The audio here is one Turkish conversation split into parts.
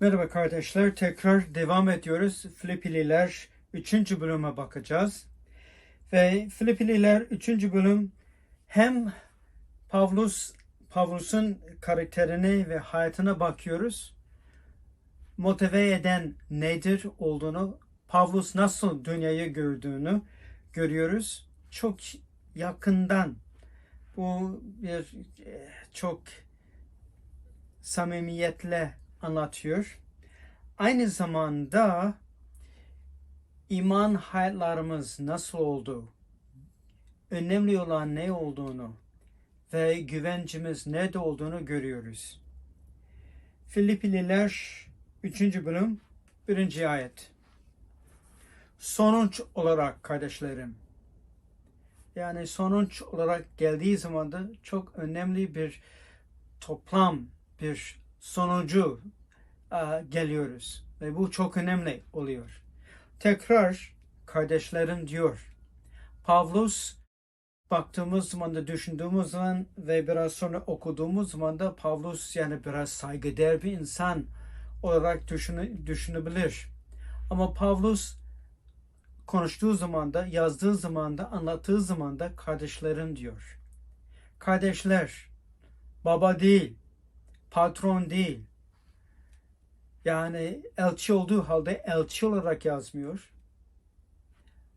Merhaba kardeşler, tekrar devam ediyoruz. Filipililer 3. bölüme bakacağız. Ve Filipililer 3. bölüm hem Pavlus Pavlus'un karakterine ve hayatına bakıyoruz. Motive eden nedir olduğunu, Pavlus nasıl dünyayı gördüğünü görüyoruz. Çok yakından bu bir eh, çok samimiyetle anlatıyor. Aynı zamanda iman hayatlarımız nasıl oldu, önemli olan ne olduğunu ve güvencimiz nerede olduğunu görüyoruz. Filipliler 3. bölüm 1. ayet. Sonuç olarak kardeşlerim, yani sonuç olarak geldiği zaman da çok önemli bir toplam, bir sonucu geliyoruz. Ve bu çok önemli oluyor. Tekrar kardeşlerim diyor. Pavlus baktığımız zaman da düşündüğümüz zaman ve biraz sonra okuduğumuz zaman da Pavlus yani biraz saygıdeğer bir insan olarak düşünü, düşünebilir. Ama Pavlus konuştuğu zaman da, yazdığı zaman da, anlattığı zaman da kardeşlerim diyor. Kardeşler, baba değil, patron değil. Yani elçi olduğu halde elçi olarak yazmıyor.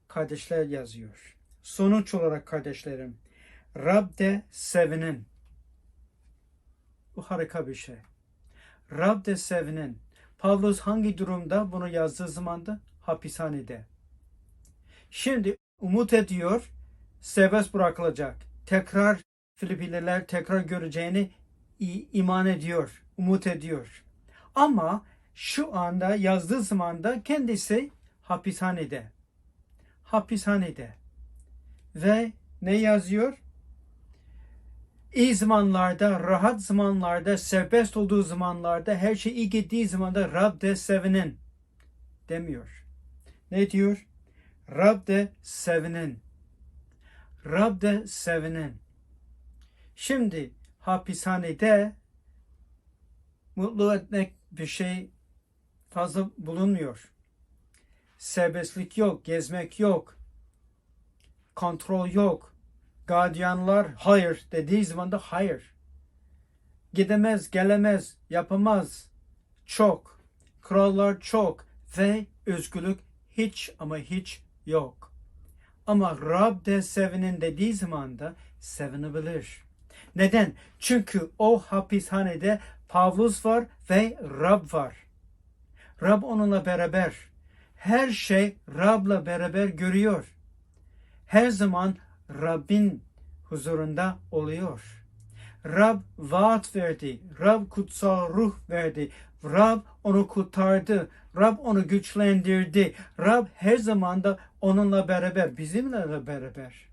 Kardeşler yazıyor. Sonuç olarak kardeşlerim, Rab'de sevinin. Bu harika bir şey. Rab'de sevinin. Pavlus hangi durumda bunu yazdığı zaman da hapishanede. Şimdi umut ediyor, serbest bırakılacak. Tekrar Filipinliler tekrar göreceğini iman ediyor, umut ediyor. Ama şu anda yazdığı zaman da kendisi hapishanede. Hapishanede. Ve ne yazıyor? İyi zamanlarda, rahat zamanlarda, serbest olduğu zamanlarda, her şey iyi gittiği zamanda Rab'de sevinin demiyor. Ne diyor? Rab'de sevinin. Rab'de sevinin. Şimdi hapishanede mutlu etmek bir şey fazla bulunmuyor. Serbestlik yok, gezmek yok, kontrol yok. Gardiyanlar hayır dediği zaman da hayır. Gidemez, gelemez, yapamaz. Çok. Krallar çok ve özgürlük hiç ama hiç yok. Ama Rab de sevinin dediği zaman da sevinebilir. Neden? Çünkü o hapishanede Pavlus var ve Rab var. Rab onunla beraber. Her şey Rab'la beraber görüyor. Her zaman Rabbin huzurunda oluyor. Rab vaat verdi. Rab kutsal ruh verdi. Rab onu kurtardı. Rab onu güçlendirdi. Rab her zaman da onunla beraber, bizimle beraber.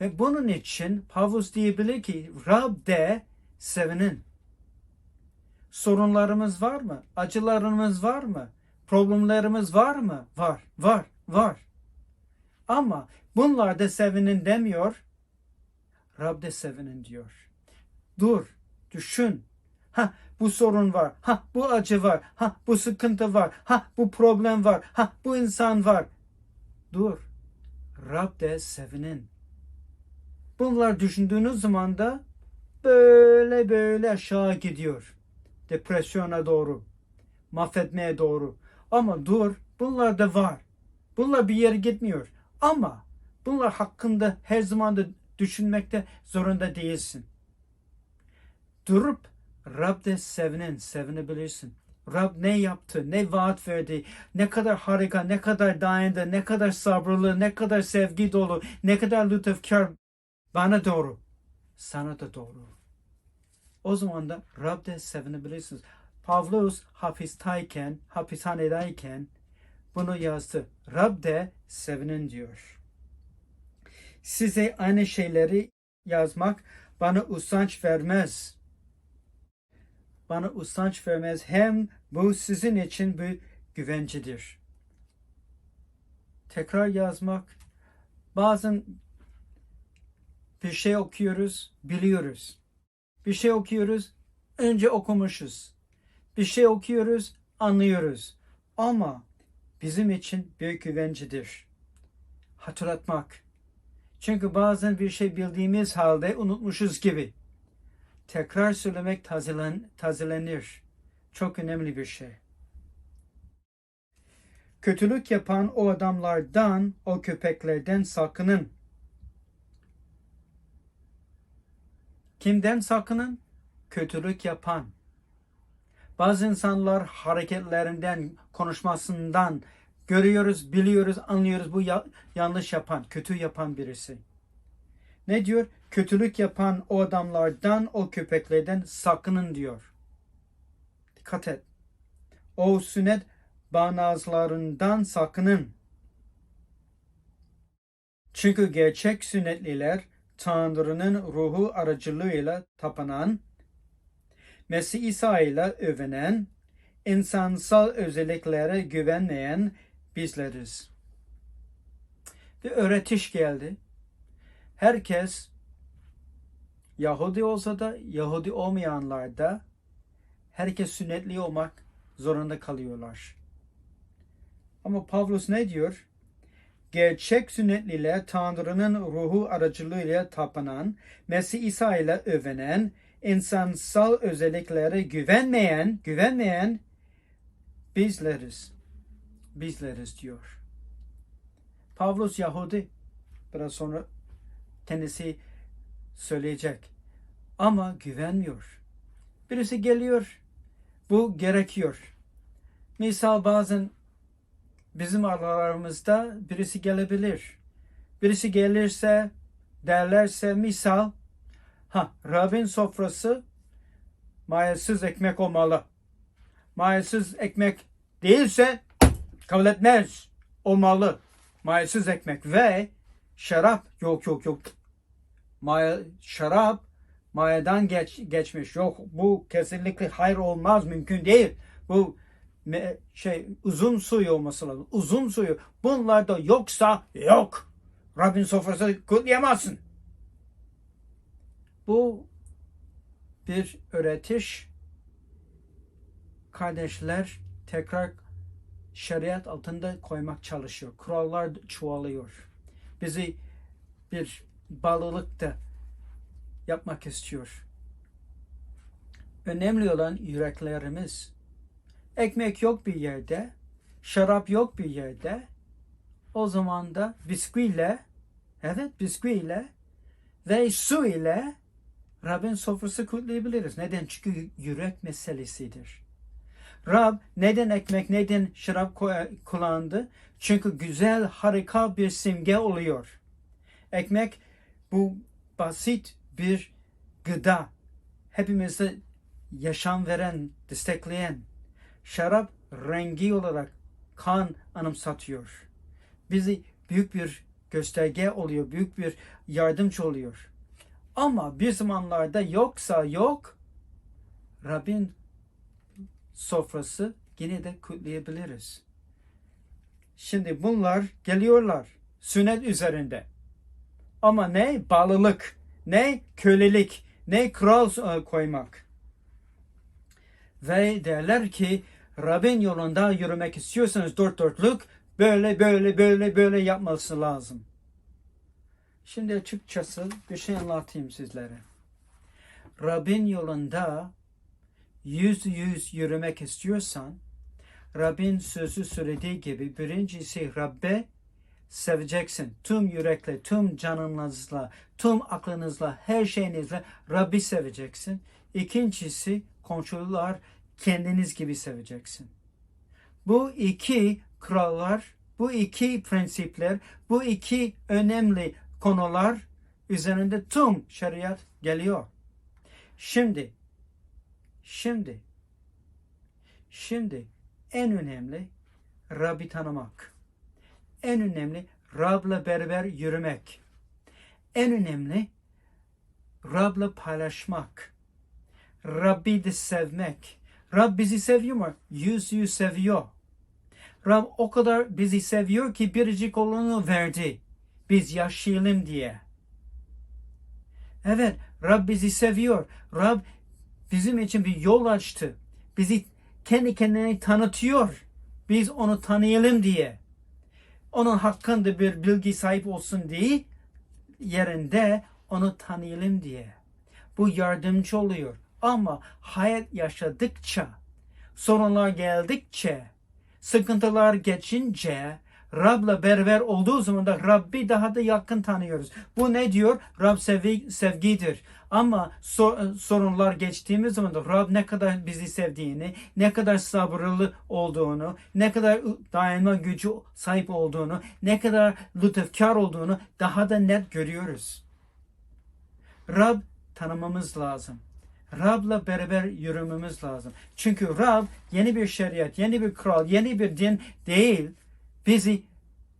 Ve bunun için Pavlus diyebilir ki Rab de sevinin. Sorunlarımız var mı? Acılarımız var mı? Problemlerimiz var mı? Var, var, var. Ama bunlarda sevinin demiyor. Rab'de sevinin diyor. Dur, düşün. Ha bu sorun var. Ha bu acı var. Ha bu sıkıntı var. Ha bu problem var. Ha bu insan var. Dur. Rab'de sevinin. Bunlar düşündüğünüz zaman da böyle böyle aşağı gidiyor. Depresyona doğru. Mahvetmeye doğru. Ama dur bunlar da var. Bunlar bir yere gitmiyor. Ama bunlar hakkında her zaman da düşünmekte zorunda değilsin. Durup Rab'de sevinin, sevinebilirsin. Rab ne yaptı, ne vaat verdi, ne kadar harika, ne kadar dayandı, ne kadar sabırlı, ne kadar sevgi dolu, ne kadar lütufkar bana doğru, sana da doğru. O zaman da Rab'de sevinebilirsiniz. Pavlus hapistayken, hapishanedeyken bunu yazdı. Rab'de sevinin diyor. Size aynı şeyleri yazmak bana usanç vermez. Bana usanç vermez. Hem bu sizin için bir güvencedir. Tekrar yazmak. Bazen bir şey okuyoruz, biliyoruz. Bir şey okuyoruz, önce okumuşuz. Bir şey okuyoruz, anlıyoruz. Ama bizim için büyük güvencidir. Hatırlatmak. Çünkü bazen bir şey bildiğimiz halde unutmuşuz gibi. Tekrar söylemek tazelen, tazelenir. Çok önemli bir şey. Kötülük yapan o adamlardan, o köpeklerden sakının. Kimden sakının? Kötülük yapan. Bazı insanlar hareketlerinden, konuşmasından görüyoruz, biliyoruz, anlıyoruz bu ya- yanlış yapan, kötü yapan birisi. Ne diyor? Kötülük yapan o adamlardan, o köpeklerden sakının diyor. Dikkat et. O sünnet bağnazlarından sakının. Çünkü gerçek sünnetliler Tanrı'nın ruhu aracılığıyla tapınan, Mesih İsa ile övünen, insansal özelliklere güvenmeyen bizleriz. Bir öğretiş geldi. Herkes Yahudi olsa da Yahudi olmayanlar da herkes sünnetli olmak zorunda kalıyorlar. Ama Pavlus ne diyor? Gerçek sünnetliler Tanrı'nın ruhu aracılığıyla tapınan, Mesih İsa ile övünen, insansal özelliklere güvenmeyen, güvenmeyen bizleriz. Bizleriz diyor. Pavlus Yahudi. Biraz sonra kendisi söyleyecek. Ama güvenmiyor. Birisi geliyor. Bu gerekiyor. Misal bazen bizim aralarımızda birisi gelebilir. Birisi gelirse derlerse misal ha Rabbin sofrası mayasız ekmek olmalı. Mayasız ekmek değilse kabul etmez. Olmalı. Mayasız ekmek ve şarap yok yok yok. Maya, şarap mayadan geç, geçmiş. Yok bu kesinlikle hayır olmaz mümkün değil. Bu şey uzun suyu olması lazım. Uzun suyu. Bunlar da yoksa yok. Rabbin sofrası kutlayamazsın. Bu bir öğretiş. Kardeşler tekrar şeriat altında koymak çalışıyor. Kurallar çoğalıyor. Bizi bir bağlılıkta yapmak istiyor. Önemli olan yüreklerimiz. Ekmek yok bir yerde, şarap yok bir yerde. O zaman da bisküviyle, evet bisküviyle ve su ile Rabbin sofrası kutlayabiliriz. Neden? Çünkü yürek meselesidir. Rab neden ekmek, neden şarap ko- kullandı? Çünkü güzel, harika bir simge oluyor. Ekmek bu basit bir gıda. Hepimize yaşam veren, destekleyen. Şarap rengi olarak kan anımsatıyor. Bizi büyük bir gösterge oluyor, büyük bir yardımcı oluyor. Ama bir zamanlarda yoksa yok, Rabbin sofrası yine de kutlayabiliriz. Şimdi bunlar geliyorlar sünnet üzerinde. Ama ne? Bağlılık, ne? Kölelik, ne? Kral e, koymak. Ve derler ki Rabbin yolunda yürümek istiyorsanız dört dörtlük böyle böyle böyle böyle yapması lazım. Şimdi açıkçası bir şey anlatayım sizlere. Rabbin yolunda yüz yüz yürümek istiyorsan Rabbin sözü söylediği gibi birincisi Rabbe seveceksin. Tüm yürekle, tüm canınızla, tüm aklınızla, her şeyinizle Rabbi seveceksin. İkincisi komşular kendiniz gibi seveceksin. Bu iki kurallar, bu iki prensipler, bu iki önemli konular üzerinde tüm şeriat geliyor. Şimdi, şimdi, şimdi en önemli Rabbi tanımak. En önemli Rab'la beraber yürümek. En önemli Rab'la paylaşmak. Rabbi de sevmek. Rab bizi seviyor mu? Yüz yüz seviyor. Rab o kadar bizi seviyor ki biricik olanı verdi. Biz yaşayalım diye. Evet, Rab bizi seviyor. Rab bizim için bir yol açtı. Bizi kendi kendini tanıtıyor. Biz onu tanıyalım diye. Onun hakkında bir bilgi sahip olsun diye yerinde onu tanıyalım diye. Bu yardımcı oluyor. Ama hayat yaşadıkça, sorunlar geldikçe, sıkıntılar geçince, Rab'la beraber olduğu zaman da Rabbi daha da yakın tanıyoruz. Bu ne diyor? Rab sevgi, sevgidir. Ama so- sorunlar geçtiğimiz zaman da Rab ne kadar bizi sevdiğini, ne kadar sabırlı olduğunu, ne kadar dayanma gücü sahip olduğunu, ne kadar lütufkar olduğunu daha da net görüyoruz. Rab tanımamız lazım. Rab'la beraber yürümemiz lazım. Çünkü Rab yeni bir şeriat, yeni bir kural, yeni bir din değil. Bizi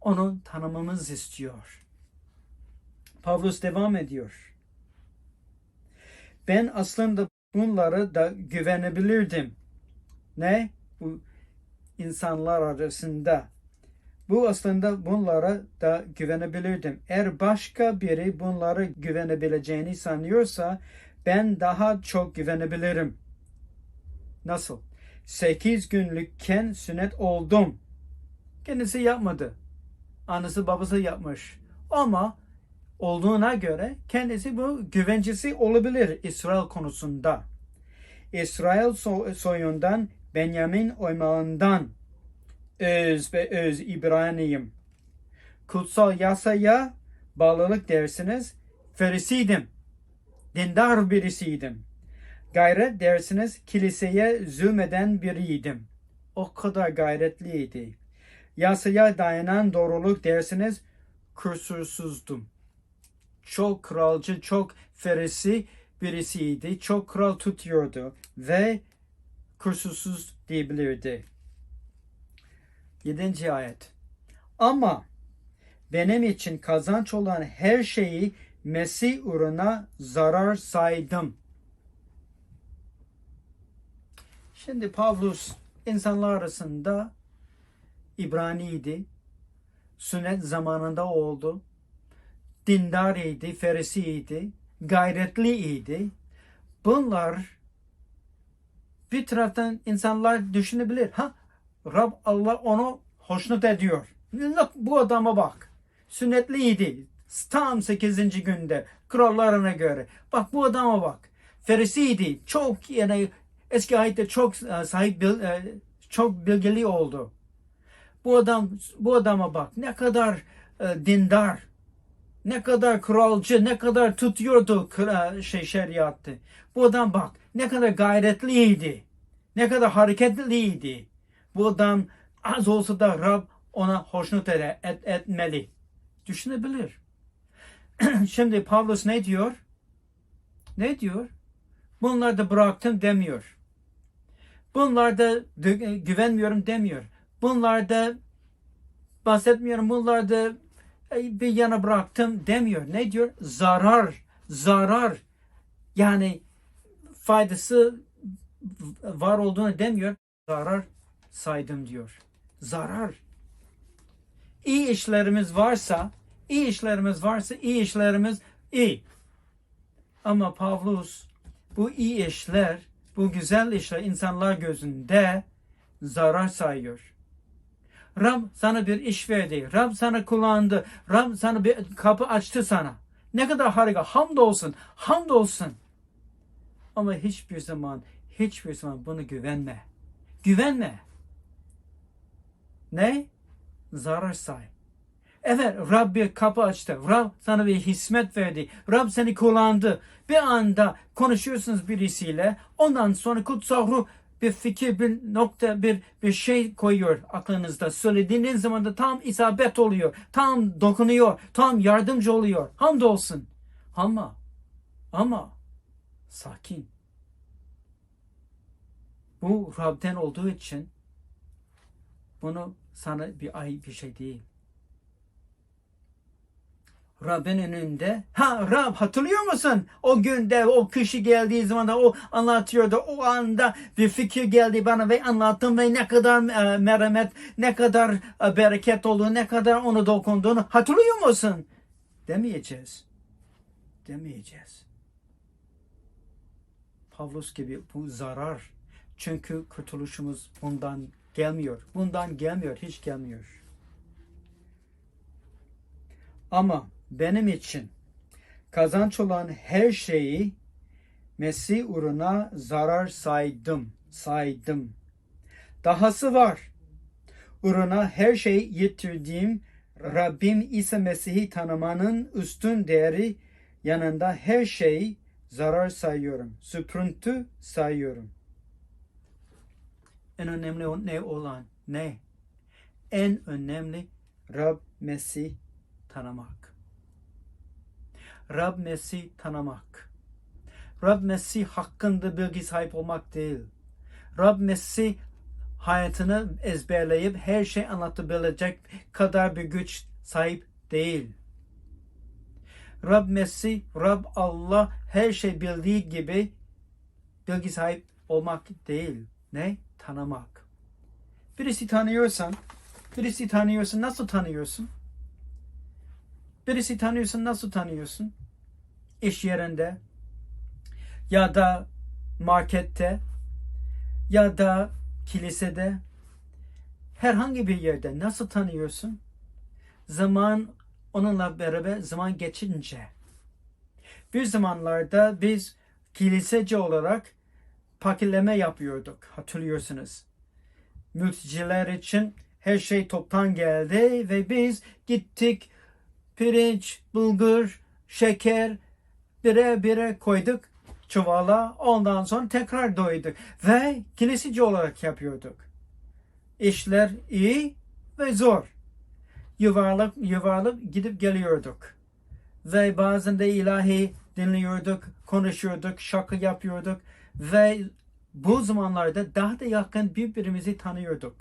onu tanımamız istiyor. Pavlus devam ediyor. Ben aslında bunları da güvenebilirdim. Ne? Bu insanlar arasında. Bu aslında bunlara da güvenebilirdim. Eğer başka biri bunlara güvenebileceğini sanıyorsa ben daha çok güvenebilirim. Nasıl? 8 günlükken sünnet oldum. Kendisi yapmadı. Annesi babası yapmış. Ama olduğuna göre kendisi bu güvencesi olabilir İsrail konusunda. İsrail so- soyundan Benjamin oymağından öz ve öz İbraniyim. Kutsal yasaya bağlılık dersiniz. Ferisiydim. Dindar birisiydim. Gayret dersiniz kiliseye zulmeden biriydim. O kadar gayretliydi. Yasaya dayanan doğruluk dersiniz kusursuzdum. Çok kralcı, çok ferisi birisiydi. Çok kral tutuyordu ve kusursuz diyebilirdi. 7. ayet. Ama benim için kazanç olan her şeyi Mesih uğruna zarar saydım. Şimdi Pavlus insanlar arasında İbraniydi. Sünnet zamanında oldu. Dindar idi, ferisiydi, gayretliydi. Bunlar bir taraftan insanlar düşünebilir. Ha Rab Allah onu hoşnut ediyor. Bu adama bak. Sünnetliydi. Tam 8. günde krallarına göre. Bak bu adama bak. Ferisiydi. Çok yani eski ayette çok e, sahip e, çok bilgili oldu. Bu adam bu adama bak. Ne kadar e, dindar. Ne kadar kralcı, ne kadar tutuyordu şey şeriatı. Bu adam bak ne kadar gayretliydi. Ne kadar hareketliydi. Bu adam az olsa da Rab ona hoşnut et, etmeli. Düşünebilir. Şimdi Pavlus ne diyor? Ne diyor? Bunları da bıraktım demiyor. Bunlarda dü- güvenmiyorum demiyor. Bunlarda bahsetmiyorum. Bunlarda e, bir yana bıraktım demiyor. Ne diyor? Zarar, zarar. Yani faydası var olduğunu demiyor. Zarar saydım diyor. Zarar. İyi işlerimiz varsa, iyi işlerimiz varsa iyi işlerimiz iyi. Ama Pavlus bu iyi işler, bu güzel işler insanlar gözünde zarar sayıyor. Rab sana bir iş verdi. Rab sana kullandı. Rab sana bir kapı açtı sana. Ne kadar harika. Hamdolsun. Hamdolsun. Ama hiçbir zaman hiçbir zaman bunu güvenme. Güvenme. Ne? Zarar say. Evet Rab bir kapı açtı. Rab sana bir hizmet verdi. Rab seni kullandı. Bir anda konuşuyorsunuz birisiyle. Ondan sonra kutsal ruh bir fikir, bir nokta, bir, bir şey koyuyor aklınızda. Söylediğiniz zaman da tam isabet oluyor. Tam dokunuyor. Tam yardımcı oluyor. Hamdolsun. Ama, ama sakin. Bu Rab'den olduğu için bunu sana bir ay bir şey değil. Rab'in önünde. Ha Rab hatırlıyor musun? O günde o kişi geldiği zaman da o anlatıyordu. O anda bir fikir geldi bana ve anlattım ve ne kadar e, merhamet, ne kadar e, bereket olduğunu, ne kadar onu dokunduğunu hatırlıyor musun? Demeyeceğiz. Demeyeceğiz. Pavlus gibi bu zarar Çünkü kurtuluşumuz bundan gelmiyor. Bundan gelmiyor, hiç gelmiyor. Ama benim için kazanç olan her şeyi Mesih uğruna zarar saydım, saydım. Dahası var. Uğruna her şeyi yitirdiğim Rabbim İsa Mesih'i tanımanın üstün değeri yanında her şeyi zarar sayıyorum. Süprüntü sayıyorum. En önemli ne olan ne? En önemli Rab Mesih tanımak. Rab Mesih tanımak. Rab Mesih hakkında bilgi sahip olmak değil. Rab Mesih hayatını ezberleyip her şey anlatabilecek kadar bir güç sahip değil. Rab Mesih, Rab Allah her şey bildiği gibi bilgi sahip olmak değil. Ne? Tanımak. Birisi tanıyorsan, birisi tanıyorsun nasıl tanıyorsun? Birisi tanıyorsun nasıl tanıyorsun? İş yerinde ya da markette ya da kilisede herhangi bir yerde nasıl tanıyorsun? Zaman onunla beraber zaman geçince. Bir zamanlarda biz kiliseci olarak paketleme yapıyorduk hatırlıyorsunuz. Mülteciler için her şey toptan geldi ve biz gittik pirinç, bulgur, şeker bire bire koyduk çuvala ondan sonra tekrar doyduk ve kiliseci olarak yapıyorduk. İşler iyi ve zor. Yuvarlak yuvarlak gidip geliyorduk. Ve bazen de ilahi dinliyorduk, konuşuyorduk, şaka yapıyorduk ve bu zamanlarda daha da yakın birbirimizi tanıyorduk.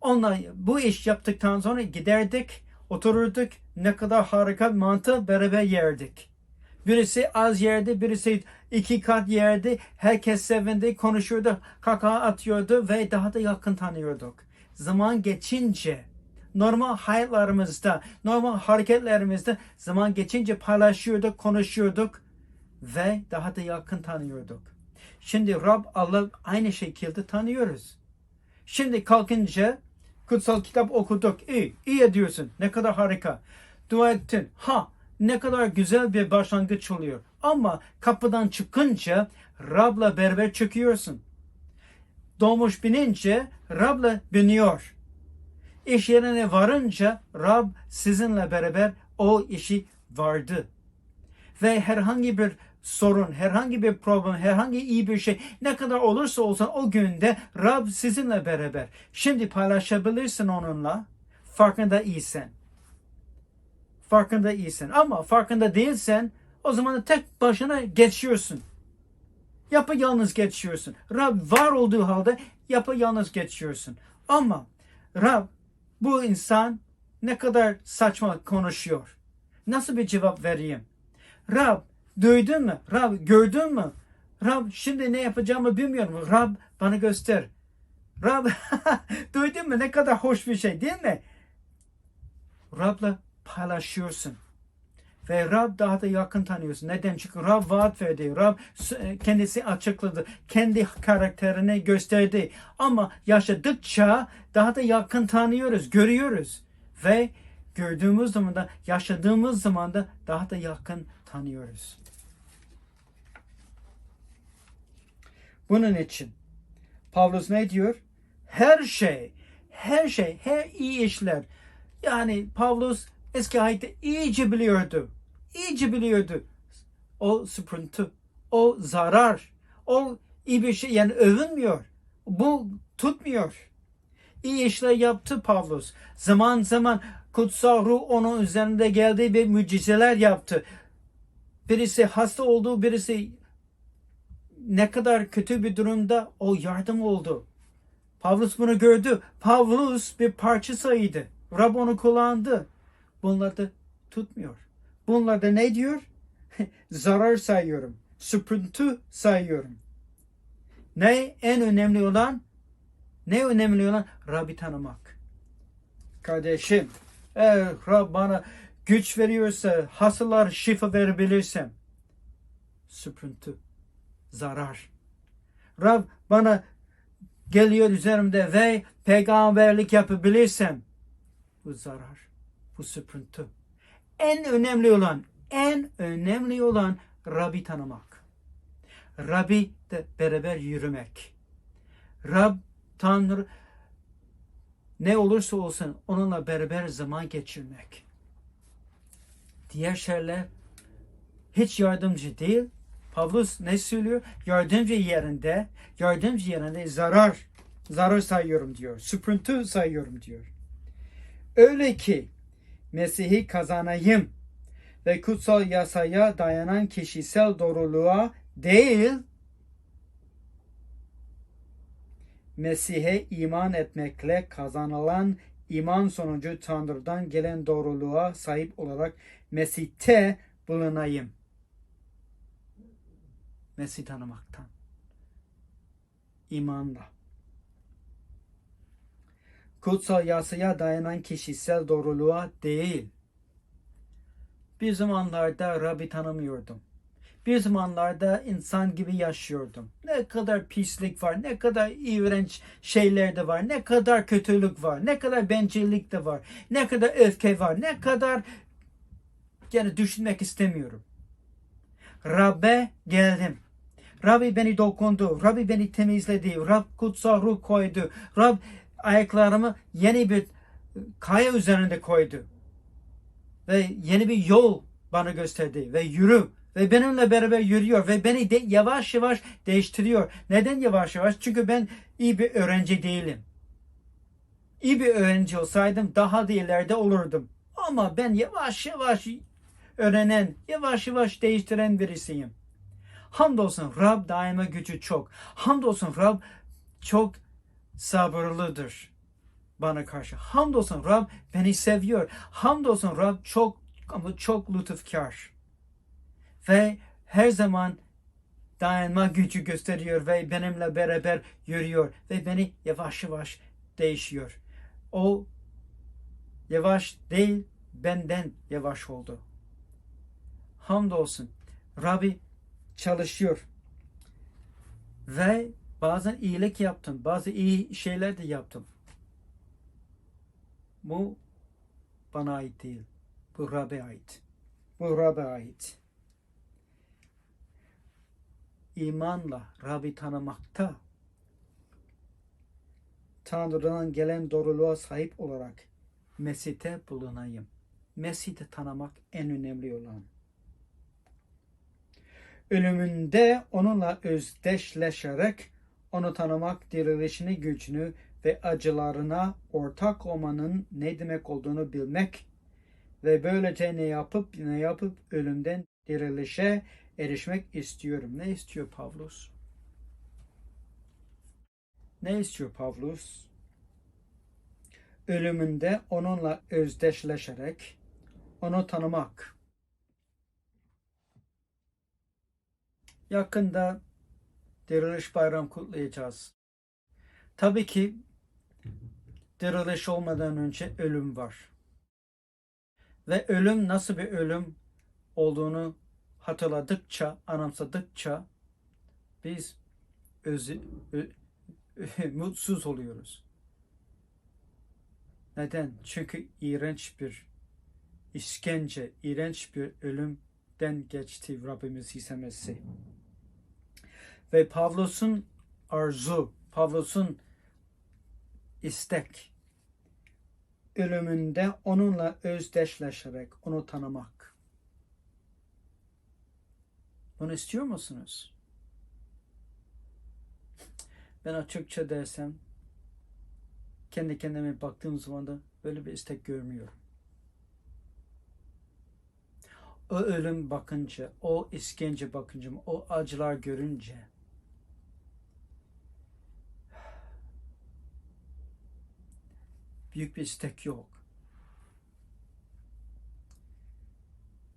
Onunla bu iş yaptıktan sonra giderdik, otururduk, ne kadar harika mantı beraber yerdik. Birisi az yerde, birisi iki kat yerde. Herkes sevindi, konuşuyordu, kaka atıyordu ve daha da yakın tanıyorduk. Zaman geçince, normal hayatlarımızda, normal hareketlerimizde zaman geçince paylaşıyorduk, konuşuyorduk ve daha da yakın tanıyorduk. Şimdi Rab Allah aynı şekilde tanıyoruz. Şimdi kalkınca kutsal kitap okuduk. İyi, iyi ediyorsun. Ne kadar harika. Dua ettin. Ha, ne kadar güzel bir başlangıç oluyor. Ama kapıdan çıkınca Rab'la beraber çıkıyorsun. Doğmuş binince Rab'la biniyor. İş yerine varınca Rab sizinle beraber o işi vardı. Ve herhangi bir sorun, herhangi bir problem, herhangi iyi bir şey ne kadar olursa olsun o günde Rab sizinle beraber. Şimdi paylaşabilirsin onunla. Farkında iyisin farkında iyisin. Ama farkında değilsen o zaman tek başına geçiyorsun. Yapayalnız geçiyorsun. Rab var olduğu halde yapayalnız geçiyorsun. Ama Rab bu insan ne kadar saçma konuşuyor. Nasıl bir cevap vereyim? Rab duydun mu? Rab gördün mü? Rab şimdi ne yapacağımı bilmiyorum. Rab bana göster. Rab duydun mu? Ne kadar hoş bir şey değil mi? Rab'la paylaşıyorsun. Ve Rab daha da yakın tanıyorsun. Neden? Çünkü Rab vaat verdi. Rab kendisi açıkladı. Kendi karakterini gösterdi. Ama yaşadıkça daha da yakın tanıyoruz, görüyoruz. Ve gördüğümüz zaman da, yaşadığımız zaman da daha da yakın tanıyoruz. Bunun için Pavlus ne diyor? Her şey, her şey, her iyi işler. Yani Pavlus eski ayette iyice biliyordu. İyice biliyordu. O sıkıntı, o zarar, o iyi bir şey yani övünmüyor. Bu tutmuyor. İyi işler yaptı Pavlus. Zaman zaman kutsal ruh onun üzerinde geldi ve mucizeler yaptı. Birisi hasta oldu, birisi ne kadar kötü bir durumda o yardım oldu. Pavlus bunu gördü. Pavlus bir parçasıydı. Rab onu kullandı. Bunlar da tutmuyor. Bunlar da ne diyor? Zarar sayıyorum. Sıkıntı sayıyorum. Ne en önemli olan? Ne önemli olan? Rabbi tanımak. Kardeşim, eğer Rab bana güç veriyorsa, hastalar şifa verebilirsem, sıkıntı, zarar. Rab bana geliyor üzerimde ve peygamberlik yapabilirsem bu zarar, bu sıkıntı. En önemli olan, en önemli olan Rabbi tanımak. Rabbi de beraber yürümek. Rab, Tanrı ne olursa olsun onunla beraber zaman geçirmek. Diğer şeyler hiç yardımcı değil. Pavlus ne söylüyor? Yardımcı yerinde, yardımcı yerinde zarar, zarar sayıyorum diyor. Sıkıntı sayıyorum diyor. Öyle ki Mesih'i kazanayım ve kutsal yasaya dayanan kişisel doğruluğa değil, Mesih'e iman etmekle kazanılan iman sonucu Tanrı'dan gelen doğruluğa sahip olarak Mesih'te bulunayım. Mesih tanımaktan. imanla. Kutsal yasaya dayanan kişisel doğruluğa değil. Bir zamanlarda Rabbi tanımıyordum. Bir zamanlarda insan gibi yaşıyordum. Ne kadar pislik var, ne kadar iğrenç şeyler de var, ne kadar kötülük var, ne kadar bencillik de var, ne kadar öfke var, ne kadar yani düşünmek istemiyorum. Rabbe geldim. Rabbi beni dokundu. Rabbi beni temizledi. Rab kutsal ruh koydu. Rab ayaklarımı yeni bir kaya üzerinde koydu. Ve yeni bir yol bana gösterdi. Ve yürü. Ve benimle beraber yürüyor. Ve beni de yavaş yavaş değiştiriyor. Neden yavaş yavaş? Çünkü ben iyi bir öğrenci değilim. İyi bir öğrenci olsaydım daha da ileride olurdum. Ama ben yavaş yavaş öğrenen, yavaş yavaş değiştiren birisiyim. Hamdolsun Rab daima gücü çok. Hamdolsun Rab çok sabırlıdır bana karşı. Hamdolsun Rab beni seviyor. Hamdolsun Rab çok ama çok lütufkar. Ve her zaman dayanma gücü gösteriyor ve benimle beraber yürüyor ve beni yavaş yavaş değişiyor. O yavaş değil benden yavaş oldu. Hamdolsun Rabbi çalışıyor. Ve bazen iyilik yaptım. Bazı iyi şeyler de yaptım. Bu bana ait değil. Bu Rab'be ait. Bu Rab'be ait. İmanla Rab'i tanımakta Tanrı'dan gelen doğruluğa sahip olarak Mesih'te bulunayım. Mesih'te tanımak en önemli olan ölümünde onunla özdeşleşerek onu tanımak, dirilişini, gücünü ve acılarına ortak olmanın ne demek olduğunu bilmek ve böylece ne yapıp ne yapıp ölümden dirilişe erişmek istiyorum. Ne istiyor Pavlus? Ne istiyor Pavlus? Ölümünde onunla özdeşleşerek onu tanımak. Yakında Diriliş Bayram kutlayacağız. Tabii ki diriliş olmadan önce ölüm var. Ve ölüm nasıl bir ölüm olduğunu hatırladıkça, anımsadıkça biz özü, ö, ö, mutsuz oluyoruz. Neden? Çünkü iğrenç bir işkence, iğrenç bir ölümden geçti Rabbimiz İsa Mesih. Ve Pavlos'un arzu, Pavlos'un istek ölümünde onunla özdeşleşerek onu tanımak. Bunu istiyor musunuz? Ben açıkça dersem kendi kendime baktığım zaman da böyle bir istek görmüyorum. O ölüm bakınca, o işkence bakınca, o acılar görünce büyük bir istek yok.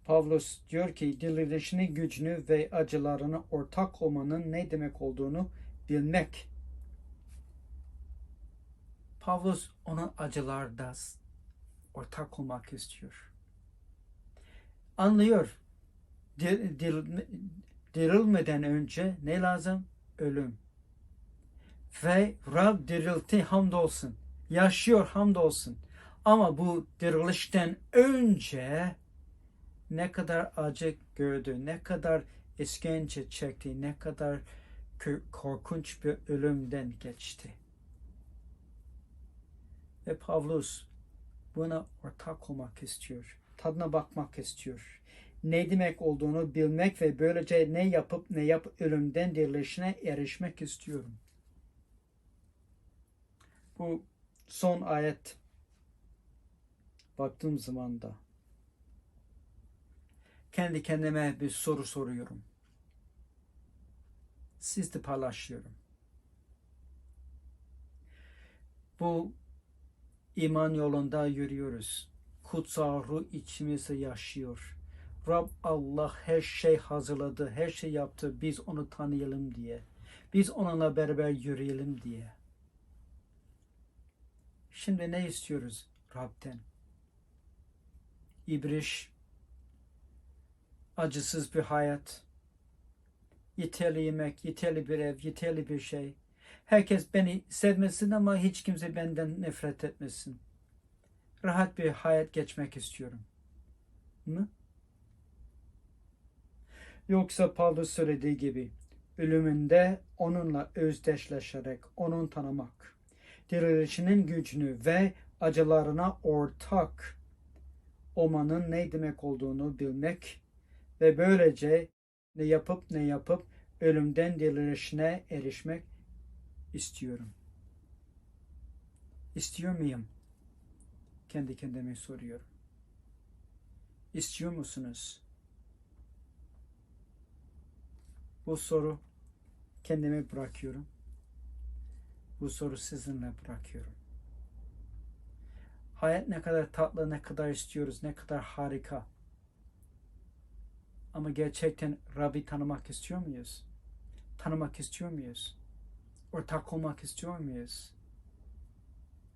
Pavlus diyor ki dirilişini, gücünü ve acılarını ortak olmanın ne demek olduğunu bilmek. Pavlus onun acılarda ortak olmak istiyor. Anlıyor. Dir, dir, dirilmeden önce ne lazım? Ölüm. Ve Rab diriltti hamdolsun. Yaşıyor hamdolsun. Ama bu dirilişten önce ne kadar acı gördü, ne kadar işkence çekti, ne kadar korkunç bir ölümden geçti. Ve Pavlus buna ortak olmak istiyor. Tadına bakmak istiyor. Ne demek olduğunu bilmek ve böylece ne yapıp ne yap ölümden dirilişine erişmek istiyorum. Bu son ayet baktığım zaman da kendi kendime bir soru soruyorum. Siz de paylaşıyorum. Bu iman yolunda yürüyoruz. Kutsal ruh içimizde yaşıyor. Rab Allah her şey hazırladı, her şey yaptı. Biz onu tanıyalım diye. Biz onunla beraber yürüyelim diye. Şimdi ne istiyoruz Rab'den? İbriş, acısız bir hayat, yeterli yemek, yeterli bir ev, yeterli bir şey. Herkes beni sevmesin ama hiç kimse benden nefret etmesin. Rahat bir hayat geçmek istiyorum. Mı? Yoksa Paulus söylediği gibi ölümünde onunla özdeşleşerek onun tanımak, dirilişinin gücünü ve acılarına ortak olmanın ne demek olduğunu bilmek ve böylece ne yapıp ne yapıp ölümden dirilişine erişmek istiyorum. İstiyor muyum? Kendi kendime soruyorum. İstiyor musunuz? Bu soru kendime bırakıyorum. Bu soru sizinle bırakıyorum. Hayat ne kadar tatlı, ne kadar istiyoruz, ne kadar harika. Ama gerçekten Rabbi tanımak istiyor muyuz? Tanımak istiyor muyuz? Ortak olmak istiyor muyuz?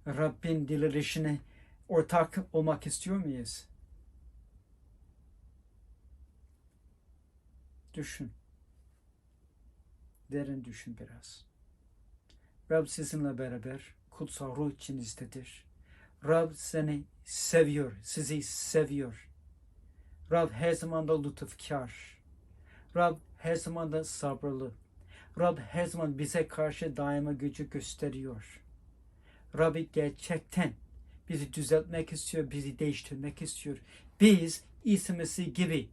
Rabbin dirilişine ortak olmak istiyor muyuz? Düşün. Derin düşün biraz. Rab sizinle beraber kutsal ruh içinizdedir. Rab seni seviyor, sizi seviyor. Rab her zaman da lütufkar. Rab her zaman da sabırlı. Rab her zaman bize karşı daima gücü gösteriyor. Rabbi gerçekten bizi düzeltmek istiyor, bizi değiştirmek istiyor. Biz İsa Mesih gibi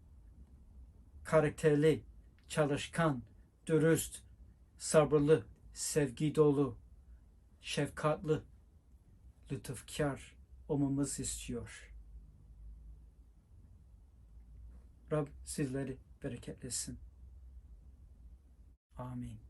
karakterli, çalışkan, dürüst, sabırlı, sevgi dolu, şefkatli, lütufkar olmamız istiyor. Rab sizleri bereketlesin. Amin.